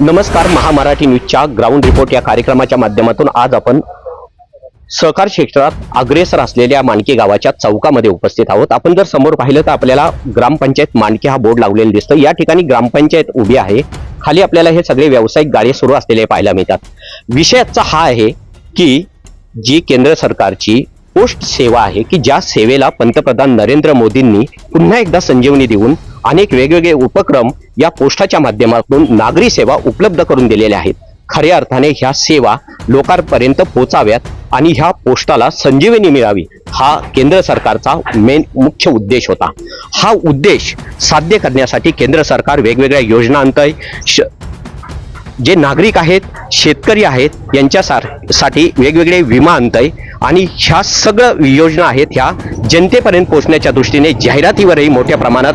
नमस्कार महामराठी न्यूजच्या ground report या कार्यक्रमाच्या माध्यमातून आज आपण सहकार क्षेत्रात अग्रेसर असलेल्या माणके गावाच्या चौकामध्ये उपस्थित आहोत. आपण जर समोर पाहिलं तर आपल्याला ग्रामपंचायत मानके हा बोर्ड लावलेला दिसतो या ठिकाणी ग्रामपंचायत उभी आहे. खाली आपल्याला हे सगळे व्यावसायिक गाडे सुरू असलेले पाहायला मिळतात. विषयाचा हा आहे की जी केंद्र सरकारची पोस्ट सेवा आहे की ज्या सेवेला पंतप्रधान नरेंद्र मोदींनी पुन्हा एकदा संजीवनी देऊन अनेक वेगवेगळे उपक्रम या पोस्टाच्या माध्यमातून नागरी सेवा उपलब्ध करून दिलेल्या आहेत. खऱ्या अर्थाने ह्या सेवा लोकांपर्यंत पोचाव्यात आणि ह्या पोस्टाला संजीवनी मिळावी हा केंद्र सरकारचा मेन मुख्य उद्देश होता. हा उद्देश साध्य करण्यासाठी केंद्र सरकार वेगवेगळ्या योजना आणतंय श- जे नागरिक आहेत शेतकरी आहेत यांच्यासाठी वेगवेगळे विमा आणतंय आणि ह्या सगळं योजना आहेत ह्या जनतेपर्यंत पोहोचण्याच्या दृष्टीने जाहिरातीवरही मोठ्या प्रमाणात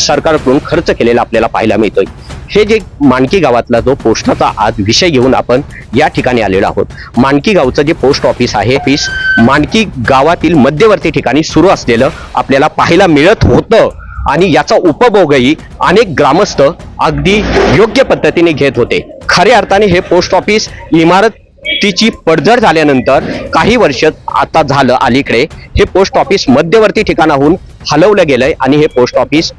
सरकारकडून खर्च केलेला आपल्याला पाहायला मिळतोय. हे जे मानकी गावातला जो पोस्टाचा आज विषय घेऊन आपण या ठिकाणी आलेलो आहोत. मानकी गावचं जे पोस्ट ऑफिस आहे ऑफिस मानकी गावातील मध्यवर्ती ठिकाणी सुरू असलेलं आपल्याला पाहायला मिळत होतं. आणि याचा उपभोगही अनेक ग्रामस्थ अगदी योग्य पद्धतीने घेत होते. खऱ्या अर्थाने हे पोस्ट ऑफिस इमारतीची पडझड झाल्यानंतर काही वर्ष आता झालं अलीकडे. हे पोस्ट ऑफिस मध्यवर्ती ठिकाणाहून हलवलं गेलंय आणि हे पोस्ट ऑफिस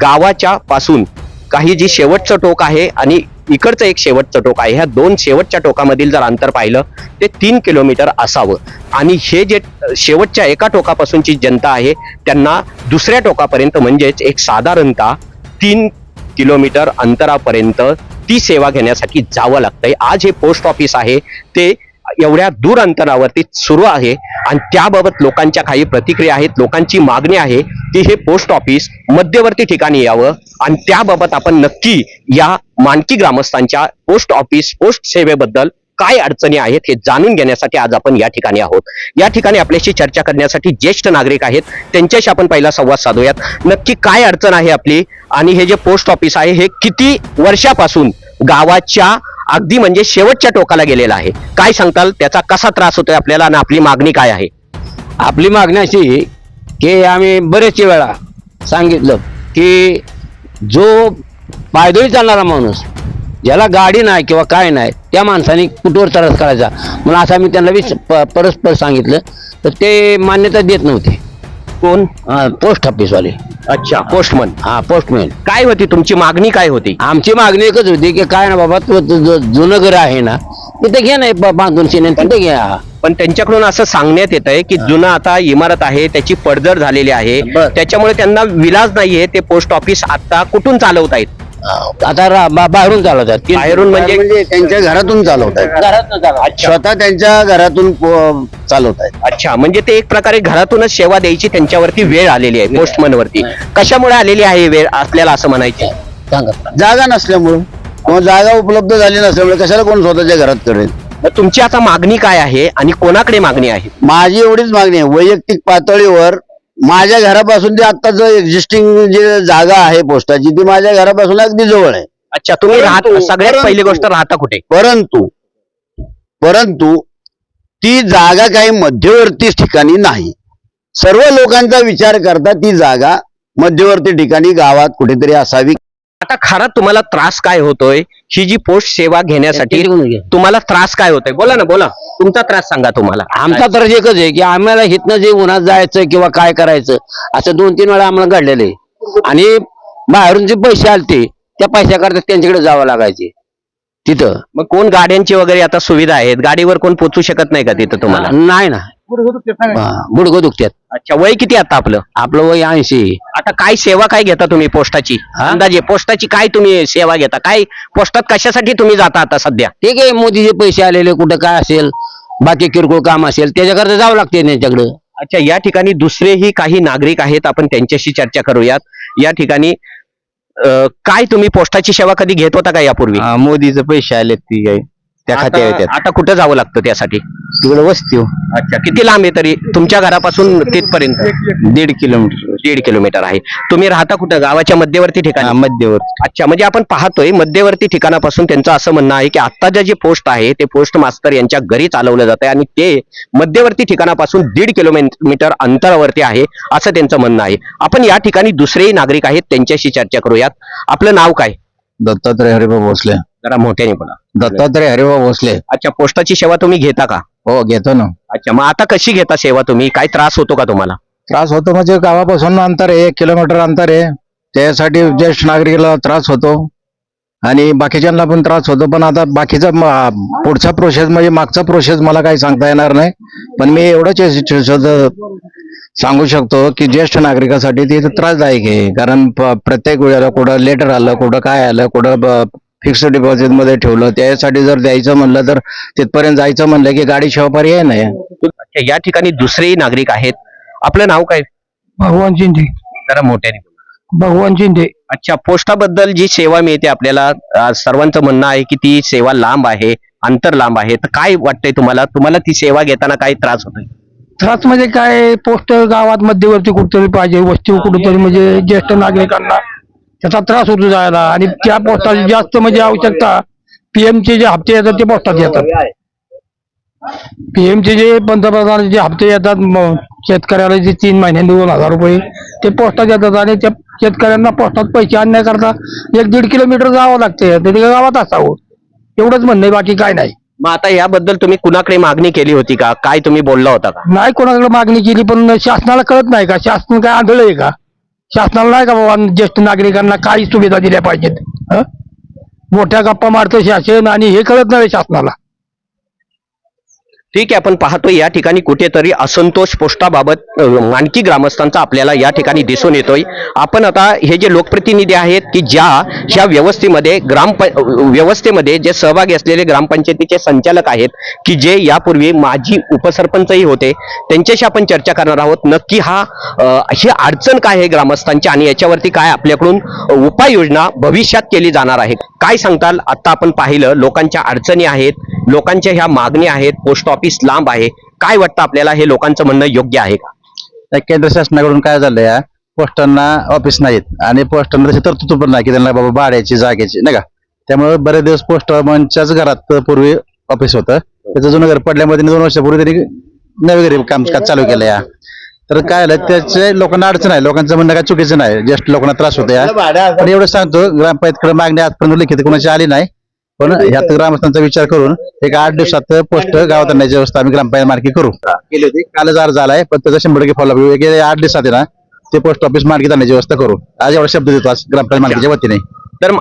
गावाच्या पासून काही जी शेवटचं टोक आहे आणि इकडचं एक शेवटचं टोक आहे. ह्या दोन शेवटच्या टोकामधील जर अंतर पाहिलं ते तीन किलोमीटर असावं. आणि हे जे शेवटच्या एका टोकापासूनची जनता आहे त्यांना दुसऱ्या टोकापर्यंत म्हणजेच एक साधारणतः तीन किलोमीटर अंतरापर्यंत ती सेवा घेण्यासाठी जावं लागतंय. आज हे पोस्ट ऑफिस आहे ते एवढ्या दूर अंतरावरती सुरू आहे आणि त्याबाबत लोकांच्या काही प्रतिक्रिया आहेत लोकांची मागणी आहे की हे पोस्ट ऑफिस मध्यवर्ती ठिकाणी यावं आणि त्याबाबत आपण नक्की या मानकी ग्रामस्थांच्या पोस्ट ऑफिस पोस्ट सेवेबद्दल काय अडचणी आहेत हे जाणून घेण्यासाठी आज आपण या ठिकाणी आहोत. या ठिकाणी आपल्याशी चर्चा करण्यासाठी ज्येष्ठ नागरिक आहेत त्यांच्याशी आपण पहिला संवाद साधूयात. नक्की काय अडचण आहे आपली आणि हे जे पोस्ट ऑफिस आहे हे किती वर्षापासून गावाच्या अगदी म्हणजे शेवटच्या टोकाला गेलेला आहे. काय सांगताल? त्याचा कसा त्रास होतोय आपल्याला आणि आपली मागणी काय आहे? आपली मागणी अशी की आम्ही बरेच वेळा सांगितलं की जो पायदळी चालणारा माणूस ज्याला गाडी नाही किंवा काय नाही त्या माणसाने कुठवर त्रास करायचा? म्हणून असं आम्ही त्यांना विच- प- परस्पर सांगितलं. तर ते मान्यता देत नव्हते. कोण? पोस्ट ऑफिसवाले अच्छा. पोस्टमन हा पोस्टमॅन काय होती तुमची मागणी काय होती? आमची मागणी एकच होती की काय ना बाबा तू जुनं घर आहे ना तिथे घे ना बांधून सिने तिथे घ्या पण त्यांच्याकडून असं सांगण्यात येत आहे की जुनं आता इमारत आहे त्याची पडझड झालेली आहे. त्याच्यामुळे त्यांना विलाज नाहीये ते पोस्ट ऑफिस आता कुठून चालवत आहेत आता रा- बा- बाहेरून चालवतात. बाहेरून म्हणजे म्हणजे त्यांच्या घरातून चालवत आहेत अच्छा. स्वतः त्यांच्या घरातून चालवत आहेत अच्छा म्हणजे ते एक प्रकारे घरातूनच सेवा द्यायची त्यांच्यावरती वेळ आलेली आहे पोस्टमन वरती कशामुळे आलेली आहे वेळ आपल्याला असं म्हणायचं? सांगा. जागा नसल्यामुळे. किंवा जागा उपलब्ध झाली नसल्यामुळे कशाला कोण स्वतःच्या घरात करेल? मग तुमची आता मागणी काय आहे आणि कोणाकडे मागणी आहे? माझी एवढीच मागणी आहे. वैयक्तिक पातळीवर माझ्या घरापासून ते आता जो एक्झिस्टिंग जे जागा आहे पोस्टाची ती माझ्या घरापासून अगदी जवळ आहे. अच्छा तुम्ही राहत परंतु- सगळ्यात पहिली परंतु- गोष्ट राहता कुठे? परंतु परंतु ती जागा काही मध्यवर्ती ठिकाणी नाही. सर्व लोकांचा विचार करता ती जागा मध्यवर्ती ठिकाणी गावात कुठेतरी असावी. आता खरा तुम्हाला त्रास काय होतोय? ही जी पोस्ट सेवा घेण्यासाठी तुम्हाला त्रास काय होतोय? बोला ना बोला. तुमचा त्रास सांगा तुम्हाला. आमचा तर एकच आहे की आम्हाला हिथनं जे उन्हात जायचं किंवा काय करायचं असं दोन तीन वेळा आम्हाला घडलेलं आहे. आणि बाहेरून जे पैसे आलते त्या पैशाकरता त्यांच्याकडे जावं लागायचे. तिथं. मग कोण गाड्यांची वगैरे आता सुविधा आहेत? गाडीवर कोण पोचू शकत नाही का तिथं तुम्हाला? नाही ना. गुडघं दुखतात अच्छा वय किती आता आपलं? आपलं वय ऐंशी. आता काय सेवा काय घेता तुम्ही पोस्टाची? अंदाजे पोस्टाची काय तुम्ही सेवा घेता? काय पोस्टात कशासाठी तुम्ही जाता आता सध्या? ठीक आहे मोदीचे पैसे आलेले कुठं काय असेल बाकी किरकोळ काम असेल त्याच्याकरता जावं लागते त्यांच्याकडे. अच्छा या ठिकाणी दुसरेही काही नागरिक आहेत आपण त्यांच्याशी चर्चा करूयात. या ठिकाणी अं, काय तुम्ही पोस्टाची सेवा कधी घेत होता का यापूर्वी? मोदीचे पैसे आले ती काही. त्या खात्यावर आता येतात आता कुठं जावं लागतं त्यासाठी? तिकडे वस्ती हो. अच्छा किती लांब आहे तरी? तुमच्या घरापासून तिथपर्यंत? दीड किलोमीटर. दीड किलोमीटर आहे. तुम्ही राहता कुठं? गावाच्या मध्यवर्ती ठिकाणी? मध्यवर्ती. अच्छा म्हणजे आपण पाहतोय मध्यवर्ती ठिकाणापासून त्यांचं असं म्हणणं आहे की आता जे पोस्ट आहे ते पोस्ट मास्तर यांच्या घरी चालवलं जात आहे आणि ते मध्यवर्ती ठिकाणापासून दीड किलोमीटर अंतरावरती आहे असं त्यांचं म्हणणं आहे. आपण या ठिकाणी दुसरेही नागरिक आहेत त्यांच्याशी चर्चा करूयात. आपलं नाव काय? दत्तात्रय हरिभाऊ भोसले. जरा मोठ्याने बोला. दत्तात्रय हरिभाऊ भोसले. अच्छा पोस्टाची सेवा तुम्ही घेता का? हो घेतो ना. अच्छा मग आता कशी घेता सेवा तुम्ही? काय त्रास होतो का तुम्हाला? त्रास होतो म्हणजे गावापासून अंतर आहे एक किलोमीटर अंतर आहे. त्यासाठी ज्येष्ठ नागरिकाला त्रास होतो. आणि बाकीच्यांना पण त्रास होतो. पण आता बाकीचा पुढचा प्रोसेस म्हणजे मागचा प्रोसेस मला काही सांगता येणार नाही. पण मी एवढंच सांगू शकतो की ज्येष्ठ नागरिकासाठी ते त्रासदायक आहे. कारण प्रत्येक वेळेला कुठं लेटर आलं कुठं काय आलं कुठं फिक्स्ड डिपॉझिटमध्ये ठेवलं. त्यासाठी जर द्यायचं म्हणलं तर तिथपर्यंत जायचं म्हणलं की गाडी शिवाय पर्याय नाही. अच्छा या ठिकाणी दुसरेही नागरिक आहेत. आपलं नाव काय? भगवान शिंदे. जरा मोठ्याने बोला. भगवान शिंदे. अच्छा पोस्टाबद्दल जी सेवा मिळते आपल्याला अं, सर्वांचं म्हणणं आहे की ती सेवा लांब आहे अंतर लांब आहे. तर काय वाटतंय तुम्हाला? तुम्हाला ती सेवा घेताना काही त्रास होतोय? त्रास म्हणजे काय पोस्ट गावात मध्यवर्ती कुठतरी पाहिजे वस्ती कुठतरी म्हणजे ज्येष्ठ नागरिकांना. त्याचा त्रास होतो जायला. आणि त्या पोस्टाची जास्त म्हणजे आवश्यकता पीएमचे जे हप्ते येतात ते पोस्टात येतात. पीएमचे जे पंतप्रधानाचे जे हप्ते येतात शेतकऱ्याला जे तीन महिन्यांनी दोन हजार रुपये ते पोस्टात येतात आणि त्या शेतकऱ्यांना पोस्टात पैसे आणण्याकरता एक दीड किलोमीटर जावं लागते ते गावात असावं. एवढंच म्हणणं आहे बाकी काय नाही. मग आता याबद्दल तुम्ही कुणाकडे मागणी केली होती का? काय तुम्ही बोलला होता का? नाही कोणाकडे मागणी केली पण शासनाला कळत नाही का? शासन काय आंधळ आहे का? शासनाला नाही का बाबा ज्येष्ठ नागरिकांना काही सुविधा दिल्या पाहिजेत मोठ्या गप्पा मारतं शासन आणि हे कळत नाही शासनाला. ठीक आहे आपण पाहतो या ठिकाणी कुठेतरी असंतोष पोस्टाबाबत मानकी ग्रामस्थांचा आपल्याला या ठिकाणी दिसून येतोय. आपण आता हे जे लोकप्रतिनिधी आहेत की ज्या ह्या व्यवस्थेमध्ये ग्राम व्यवस्थेमध्ये जे सहभागी असलेले ग्रामपंचायतीचे संचालक आहेत की जे यापूर्वी माजी उपसरपंचही होते त्यांच्याशी आपण चर्चा करणार आहोत. नक्की हा ही अडचण काय आहे ग्रामस्थांची आणि याच्यावरती काय आपल्याकडून उपाययोजना भविष्यात केली जाणार आहे? काय सांगताल? आता आपण पाहिलं लोकांच्या अडचणी आहेत लोकांच्या ह्या मागण्या आहेत पोस्ट ऑफिस लांब आहे. काय वाटतं आपल्याला? हे लोकांचं म्हणणं योग्य आहे का? त्या केंद्र शासनाकडून काय झालंय या पोस्टांना ऑफिस नाहीत आणि पोस्टांना तशी तरतूद पण नाही की त्यांना बाबा भाड्याची जागेची नाही का? त्यामुळे बरेच दिवस पोस्टमनच्याच घरात पूर्वी ऑफिस होतं. त्याचं जुनं घर पडल्यामध्ये दोन वर्षापूर्वी त्यांनी नवे घरी कामकाज चालू केलं या तर काय झालं त्याचे लोकांना अडचण आहे. लोकांचं म्हणणं काय चुकीचं नाही. ज्येष्ठ लोकांना त्रास होतो या पण एवढं सांगतो ग्रामपंचायतकडे मागणी आजपर्यंत लिखित कोणाची आली नाही. पण ह्यात ग्रामस्थांचा विचार करून एक आठ दिवसात पोस्ट गावात आणण्याची व्यवस्था आम्ही ग्रामपंचायत मार्गी करू. केली होती. कालच अर्ज आलाय पण त्याचा शंभर टक्के फॉलो गेल्या आठ दिवसात ना ते पोस्ट ऑफिस मार्गी आणण्याची व्यवस्था करू. आज एवढा शब्द देतो आज ग्रामपंचायत मार्गीच्या वतीने. तर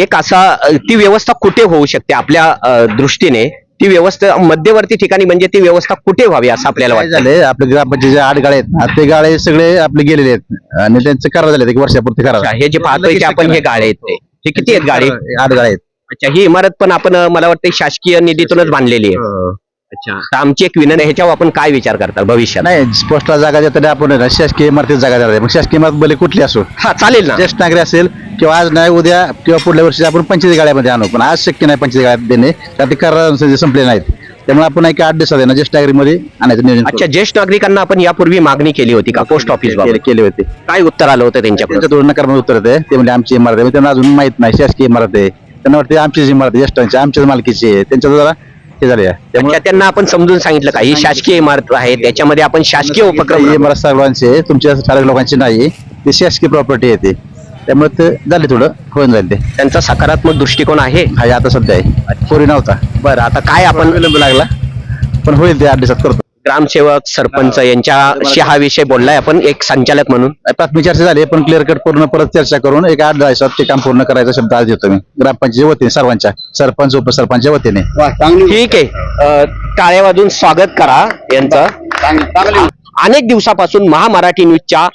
एक असा ती व्यवस्था कुठे होऊ शकते आपल्या दृष्टीने? ती व्यवस्था मध्यवर्ती ठिकाणी म्हणजे ती व्यवस्था कुठे व्हावी असं आपल्याला वाटतं? आपले ग्रामपंचायत जे आठ गाळे आहेत ते गाळे सगळे आपले गेलेले आहेत. आणि त्यांचे करार झाले एक वर्षापुरते करार. हे जे पाहतोय की आपण हे गाळे आहेत ते. किती आहेत गाळे? आठ गाळे आहेत. अच्छा ही इमारत पण आपण अ, मला वाटतं शासकीय निधीतूनच बांधलेली आहे. अच्छा. तर आमची एक विनंती आहे, ह्याच्यावर आपण काय विचार करता भविष्यात? नाही पोस्टला जागा देताना आपण आहे ना, शासकीय इमारतीत जागा आहे. मग शासकीय इमारत भले कुठली असो हा चालेल ना. ज्येष्ठ नागरिक असेल किंवा आज नाही उद्या किंवा पुढल्या वर्षी आपण पंचायती गाड्यामध्ये आणू पण आज शक्य नाही पंचायती गाड्यात देणे कारण ते करार संपले नाहीत. त्यामुळे आपण एक आठ दिवसात आहे ना ज्येष्ठ नागरिकमध्ये आणायचं नियोजन अच्छा ज्येष्ठ नागरिकांना आपण यापूर्वी मागणी केली होती का? पोस्ट ऑफिस केले केले होते. काय उत्तर आलं होतं त्यांच्याकडून? त्यांच्या उत्तर आहे ते म्हणजे आमची इमारत आहे. त्यांना अजून माहीत नाही शासकीय इमारत आहे. त्यांना वाटते आमचीच इमारत आहे ज्येष्ठांची आमच्याच मालकीची आहे. त्यांच्या जरा हे झाले त्यामुळे अच्छा, त्यांना आपण समजून सांगितलं का? ही शासकीय इमारत आहे त्याच्यामध्ये आपण शासकीय उपक्रम ही इमारत सर्वांची आहे तुमच्या ठराविक लोकांची नाही. ती शासकीय प्रॉपर्टी आहे ती. त्यामुळे ते झाले थोडं होऊन जाईल ते. त्यांचा सकारात्मक दृष्टिकोन आहे. हा हे आता सध्या आहे. पूर्वी नव्हता. बरं आता काय आपण विलंब लागला. पण होईल ते आठ दिवसात करतो. ग्रामसेवक सरपंच यांच्याशी हा विषय बोललाय. आपण एक संचालक म्हणून. प्राथमिक चर्चा झाली पण क्लिअर कट पूर्ण परत चर्चा करून एक आठ दिवसात ते काम पूर्ण करायचा शब्द आज देतो मी. ग्रामपंचायत वतीने सर्वांच्या. सरपंच उपसरपंचच्या वतीने. ठीक आहे. टाळ्या वाजून स्वागत करा यांचं. अनेक दिवसापासून महामराठी न्यूजच्या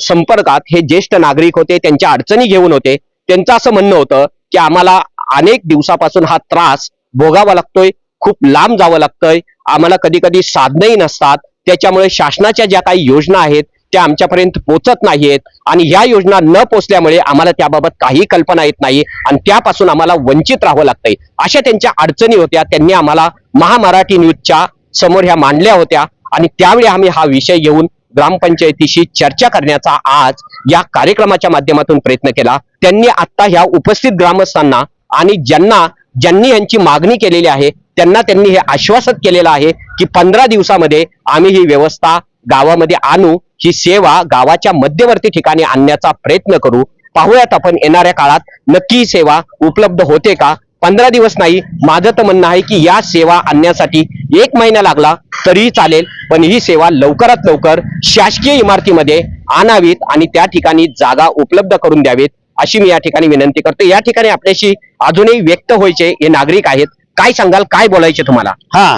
संपर्कात हे ज्येष्ठ नागरिक होते त्यांच्या अडचणी घेऊन होते. त्यांचं असं म्हणणं होतं की आम्हाला अनेक दिवसापासून हा त्रास भोगावा लागतोय खूप लांब जावं लागतंय. आम्हाला कधी कधी साधनही नसतात. त्याच्यामुळे शासनाच्या ज्या काही योजना आहेत त्या आमच्यापर्यंत पोचत नाहीयेत. आणि ह्या योजना न पोचल्यामुळे आम्हाला त्याबाबत काही कल्पना येत नाही आणि त्यापासून आम्हाला वंचित राहावं लागतंय. अशा त्यांच्या अडचणी होत्या. त्यांनी आम्हाला महामराठी न्यूजच्या समोर ह्या मांडल्या होत्या. आणि त्यावेळी आम्ही हा विषय घेऊन ग्रामपंचायतीशी चर्चा करण्याचा आज या कार्यक्रमाच्या माध्यमातून प्रयत्न केला. त्यांनी आता ह्या उपस्थित ग्रामस्थांना आणि ज्यांना ज्यांनी यांची मागणी केलेली आहे त्यांना त्यांनी हे आश्वासन केलेलं आहे की पंधरा दिवसामध्ये आम्ही ही व्यवस्था गावामध्ये आणू ही सेवा गावाच्या मध्यवर्ती ठिकाणी आणण्याचा प्रयत्न करू. पाहूयात आपण येणाऱ्या काळात नक्की सेवा उपलब्ध होते का? पंधरा दिवस नाही माझं तर म्हणणं आहे की या सेवा आणण्यासाठी एक महिना लागला तरीही चालेल पण ही सेवा लवकरात लवकर शासकीय इमारतीमध्ये आणावीत आणि त्या ठिकाणी जागा उपलब्ध करून द्यावीत अशी मी या ठिकाणी विनंती करतो. या ठिकाणी आपल्याशी अजूनही व्यक्त व्हायचे हे नागरिक आहेत. काय सांगाल काय बोलायचे तुम्हाला? हा.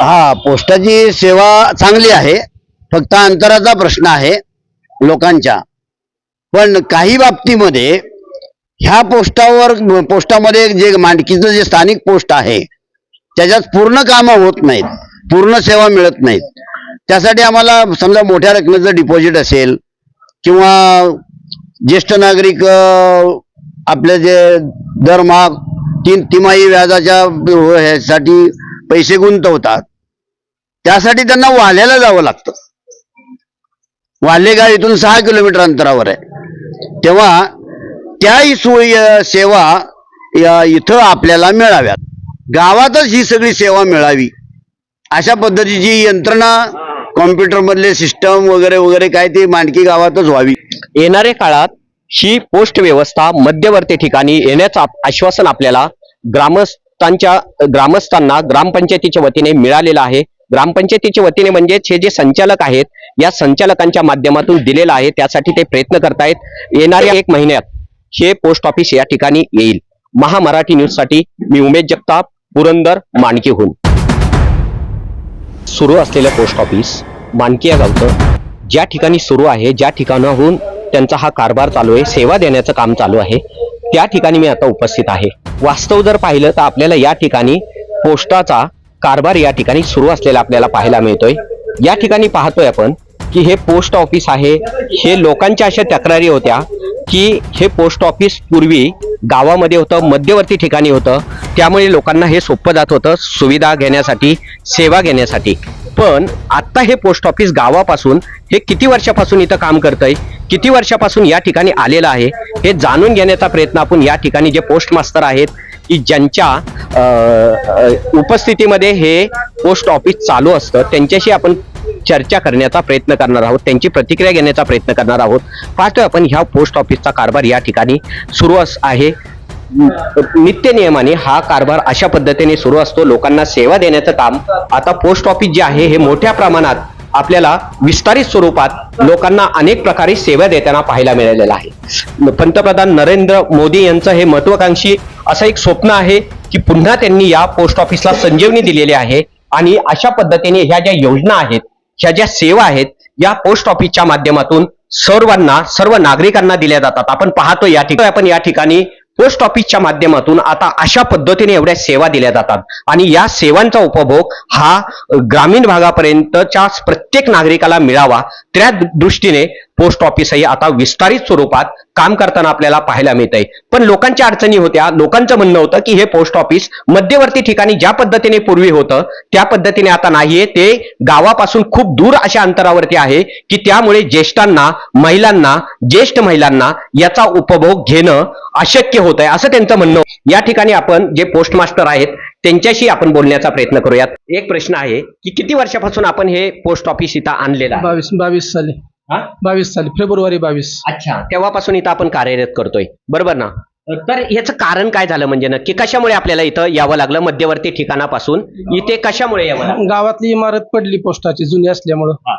हा पोस्टाची सेवा चांगली आहे. फक्त अंतराचा प्रश्न आहे लोकांच्या. पण काही बाबतीमध्ये ह्या पोस्टावर पोस्टामध्ये जे मांडकीचं जे स्थानिक पोस्ट आहे त्याच्यात पूर्ण कामं होत नाहीत. पूर्ण सेवा मिळत नाहीत. त्यासाठी आम्हाला समजा मोठ्या रकमेचं डिपॉझिट असेल किंवा ज्येष्ठ नागरिक आपले जे दरमहा तीन तिमाही व्याजाच्या ह्यासाठी पैसे गुंतवतात. त्यासाठी त्यांना वाल्याला जावं लागतं. वाल्हेगाव इथून सहा किलोमीटर अंतरावर आहे. तेव्हा त्याही सोयी सेवा इथं आपल्याला मिळाव्यात. गावातच ही सगळी सेवा मिळावी. अशा पद्धतीची यंत्रणा कॉम्प्युटर मधले सिस्टम वगैरे वगैरे काय ते मांडकी गावातच व्हावी. येणाऱ्या काळात ही पोस्ट व्यवस्था मध्यवर्ती ठिकाणी येण्याचं आश्वासन आपल्याला ग्रामस्थांच्या ग्रामस्थांना ग्रामपंचायतीच्या वतीने मिळालेलं आहे. ग्रामपंचायतीच्या वतीने म्हणजेच हे जे संचालक आहेत या संचालकांच्या माध्यमातून दिलेलं आहे. त्यासाठी ते प्रयत्न करतायत. येणाऱ्या एक महिन्यात हे पोस्ट ऑफिस या ठिकाणी येईल. महामराठी न्यूजसाठी मी उमेश जगताप पुरंदर माणकीहून. सुरू असलेलं पोस्ट ऑफिस मानकी या गावचं ज्या ठिकाणी सुरू आहे ज्या ठिकाणाहून त्यांचा हा कारभार चालू आहे सेवा देण्याचं काम चालू आहे. त्या ठिकाणी मी आता उपस्थित आहे. वास्तव जर पाहिलं तर आपल्याला या ठिकाणी पोस्टाचा कारभार या ठिकाणी सुरू असलेला आपल्याला पाहायला मिळतोय. या ठिकाणी पाहतोय आपण की हे पोस्ट ऑफिस आहे. हे लोकांच्या अशा तक्रारी होत्या की हे पोस्ट ऑफिस पूर्वी गावामध्ये होतं मध्यवर्ती ठिकाणी होतं. त्यामुळे लोकांना हे सोपं जात होतं सुविधा घेण्यासाठी सेवा घेण्यासाठी. पण आता हे पोस्ट ऑफिस गावापासून हे किती वर्षापासून इथं काम करतंय? किती वर्षापासून या ठिकाणी आलेलं आहे? हे जाणून घेण्याचा प्रयत्न आपण या ठिकाणी जे पोस्ट मास्तर आहेत की ज्यांच्या उपस्थितीमध्ये हे पोस्ट ऑफिस चालू असतं त्यांच्याशी आपण चर्चा करण्याचा प्रयत्न करणार आहोत त्यांची प्रतिक्रिया घेण्याचा प्रयत्न करणार आहोत. पाहतोय आपण ह्या पोस्ट ऑफिसचा कारभार या ठिकाणी सुरू अस- आहे. नित्य नियमाने हा कारभार अशा पद्धतीने सुरू असतो. लोकांना सेवा देण्याचं काम आता पोस्ट ऑफिस जे आहे हे मोठ्या प्रमाणात आपल्याला विस्तारित स्वरूपात लोकांना अनेक प्रकारे सेवा देताना पाहायला मिळालेलं आहे. पंतप्रधान नरेंद्र मोदी यांचं हे महत्वाकांक्षी असं एक स्वप्न आहे की पुन्हा त्यांनी या पोस्ट ऑफिसला संजीवनी दिलेली आहे आणि अशा पद्धतीने ह्या ज्या योजना आहेत ह्या ज्या सेवा आहेत या पोस्ट ऑफिसच्या माध्यमातून सर्वांना सर्व नागरिकांना दिल्या जातात. आपण पाहतो या ठिकाणी आपण या ठिकाणी पोस्ट ऑफिसच्या माध्यमातून आता अशा पद्धतीने एवढ्या सेवा दिल्या जातात. आणि या सेवांचा उपभोग हा ग्रामीण भागापर्यंतच्या प्रत्येक नागरिकाला मिळावा त्या दृष्टीने पोस्ट ऑफिसही आता विस्तारित स्वरूपात काम करताना आपल्याला पाहायला मिळत आहे पण लोकांच्या अडचणी होत्या. लोकांचं म्हणणं होतं की हे पोस्ट ऑफिस मध्यवर्ती ठिकाणी ज्या पद्धतीने पूर्वी होतं त्या पद्धतीने आता नाहीये. ते गावापासून खूप दूर अशा अंतरावरती आहे की त्यामुळे ज्येष्ठांना महिलांना ज्येष्ठ महिलांना याचा उपभोग घेणं अशक्य होत आहे असं त्यांचं म्हणणं या ठिकाणी आपण जे पोस्ट मास्टर आहेत त्यांच्याशी आपण बोलण्याचा प्रयत्न करूयात. एक प्रश्न आहे की किती वर्षापासून आपण हे पोस्ट ऑफिस इथं आणलेलं बावीस बावीस साली. हा? बावीस साली फेब्रुवारी बावीस. अच्छा तेव्हापासून इथं आपण कार्यरत करतोय. बरोबर ना? तर याचं कारण काय झालं म्हणजे नक्की कशामुळे आपल्याला इथं यावं लागलं मध्यवर्ती ठिकाणापासून? इथे कशामुळे यावं लागलं? गावातली इमारत पडली पोस्टाची जुनी असल्यामुळं. हा.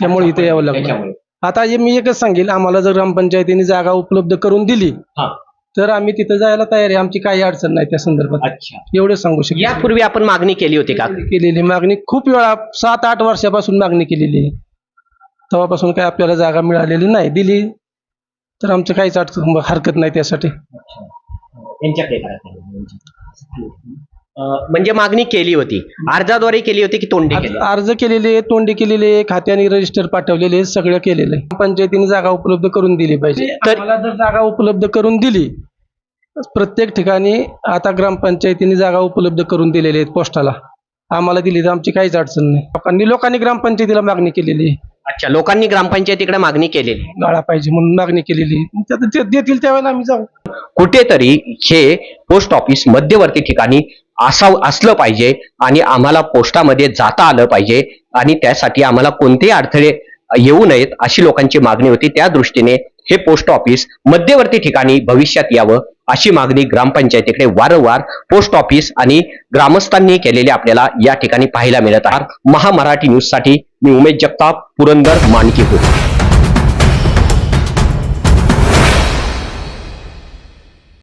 त्यामुळे इथे यावं लागलं. त्याच्यामुळे. आता हे मी एकच सांगेल आम्हाला जर ग्रामपंचायतीने जागा उपलब्ध करून दिली हा. तर आम्ही तिथं जायला तयार आहे. आमची काही अडचण नाही त्या संदर्भात. अच्छा. एवढं सांगू शकतो यापूर्वी आपण मागणी केली होती का? केलेली मागणी खूप वेळा सात आठ वर्षापासून मागणी केलेली आहे. तेव्हापासून काय आपल्याला जागा मिळालेली नाही दिली. तर आमचं काहीच अडचण हरकत नाही त्यासाठी. यांच्याकडे करा. अं, म्हणजे मागणी केली होती. अर्जाद्वारे केली होती की तोंडी केली अर्ज केलेले तोंडी केलेले खात्याने रजिस्टर पाठवलेले सगळं केलेलं. आहे पंचायतीने जागा उपलब्ध करून दिली पाहिजे. तर- तर जर जागा उपलब्ध करून दिली प्रत्येक ठिकाणी आता ग्रामपंचायतीने जागा उपलब्ध करून दिलेल्या आहेत पोस्टाला. आम्हाला दिली तर आमची काहीच अडचण नाही. लोकांनी लोकांनी ग्रामपंचायतीला मागणी केलेली आहे. अच्छा लोकांनी ग्रामपंचायतीकडे मागणी केलेली. गाळा पाहिजे म्हणून मागणी केलेली. देतील त्यावेळेला आम्ही जाऊ. कुठेतरी हे पोस्ट ऑफिस मध्यवर्ती ठिकाणी असाव असलं पाहिजे आणि आम्हाला पोस्टामध्ये जाता आलं पाहिजे आणि त्यासाठी आम्हाला कोणतेही अडथळे येऊ नयेत अशी लोकांची मागणी होती. त्या दृष्टीने हे पोस्ट ऑफिस मध्यवर्ती ठिकाणी भविष्यात यावं अशी मागणी ग्रामपंचायतीकडे वारंवार पोस्ट ऑफिस आणि ग्रामस्थांनी केलेली आपल्याला या ठिकाणी पाहायला मिळत आहे. महामराठी न्यूजसाठी मी उमेश जगताप पुरंदर मानकी मानकीपूर